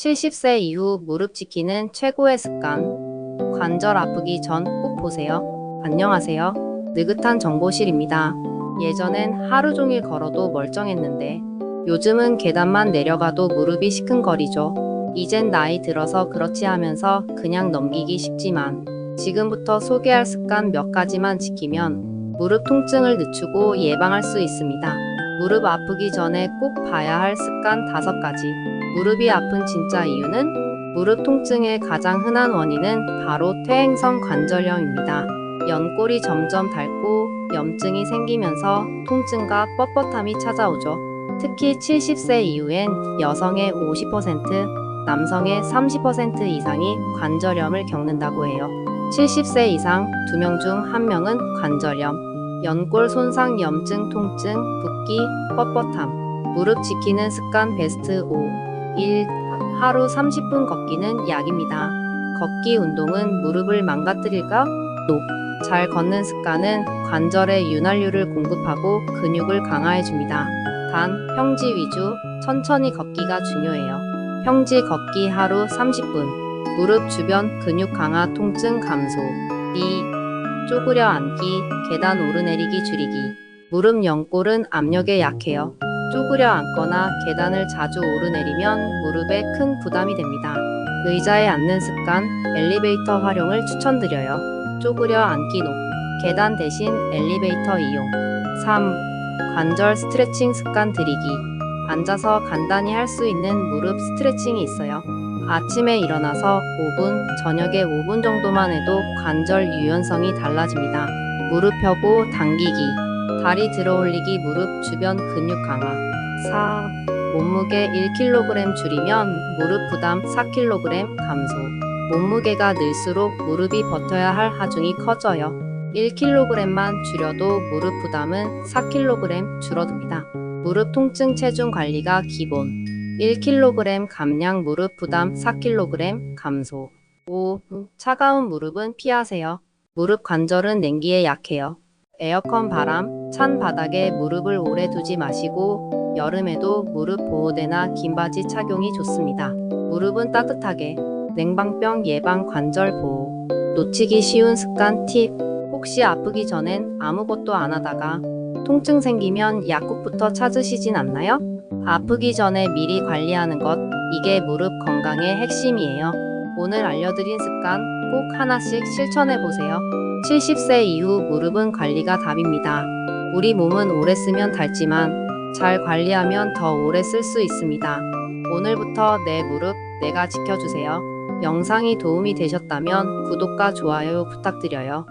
70세 이후 무릎 지키는 최고의 습관. 관절 아프기 전 꼭 보세요. 안녕하세요. 느긋한 정보실입니다. 예전엔 하루 종일 걸어도 멀쩡했는데 요즘은 계단만 내려가도 무릎이 시큰거리죠. 이젠 나이 들어서 그렇지 하면서 그냥 넘기기 쉽지만 지금부터 소개할 습관 몇 가지만 지키면 무릎 통증을 늦추고 예방할 수 있습니다. 무릎 아프기 전에 꼭 봐야 할 습관 다섯 가지. 무릎이 아픈 진짜 이유는 무릎 통증의 가장 흔한 원인은 바로 퇴행성 관절염입니다. 연골이 점점 닳고 염증이 생기면서 통증과 뻣뻣함이 찾아오죠. 특히 70세 이후엔 여성의 50%, 남성의 30% 이상이 관절염을 겪는다고 해요. 70세 이상 2명 중 1명은 관절염, 연골 손상 염증 통증, 붓기, 뻣뻣함, 무릎 지키는 습관 베스트 5. 1. 하루 30분 걷기는 약입니다. 걷기 운동은 무릎을 망가뜨릴까? 노. 잘 걷는 습관은 관절에 윤활유를 공급하고 근육을 강화해줍니다. 단, 평지 위주, 천천히 걷기가 중요해요. 평지 걷기 하루 30분. 무릎 주변 근육 강화 통증 감소. 2. 쪼그려 앉기, 계단 오르내리기 줄이기. 무릎 연골은 압력에 약해요. 쪼그려 앉거나 계단을 자주 오르내리면 무릎에 큰 부담이 됩니다. 의자에 앉는 습관, 엘리베이터 활용을 추천드려요. 쪼그려 앉기 높, 계단 대신 엘리베이터 이용. 3. 관절 스트레칭 습관 들이기. 앉아서 간단히 할 수 있는 무릎 스트레칭이 있어요. 아침에 일어나서 5분, 저녁에 5분 정도만 해도 관절 유연성이 달라집니다. 무릎 펴고 당기기. 다리 들어 올리기 무릎 주변 근육 강화. 4. 몸무게 1kg 줄이면 무릎 부담 4kg 감소. 몸무게가 늘수록 무릎이 버텨야 할 하중이 커져요. 1kg만 줄여도 무릎 부담은 4kg 줄어듭니다. 무릎 통증 체중 관리가 기본. 1kg 감량 무릎 부담 4kg 감소. 5. 차가운 무릎은 피하세요. 무릎 관절은 냉기에 약해요. 에어컨 바람, 찬 바닥에 무릎을 오래 두지 마시고 여름에도 무릎 보호대나 긴 바지 착용이 좋습니다. 무릎은 따뜻하게 냉방병 예방 관절 보호. 놓치기 쉬운 습관 팁. 혹시 아프기 전엔 아무것도 안 하다가 통증 생기면 약국부터 찾으시진 않나요? 아프기 전에 미리 관리하는 것, 이게 무릎 건강의 핵심이에요. 오늘 알려드린 습관 꼭 하나씩 실천해 보세요. 70세 이후 무릎은 관리가 답입니다. 우리 몸은 오래 쓰면 닳지만 잘 관리하면 더 오래 쓸 수 있습니다. 오늘부터 내 무릎 내가 지켜주세요. 영상이 도움이 되셨다면 구독과 좋아요 부탁드려요.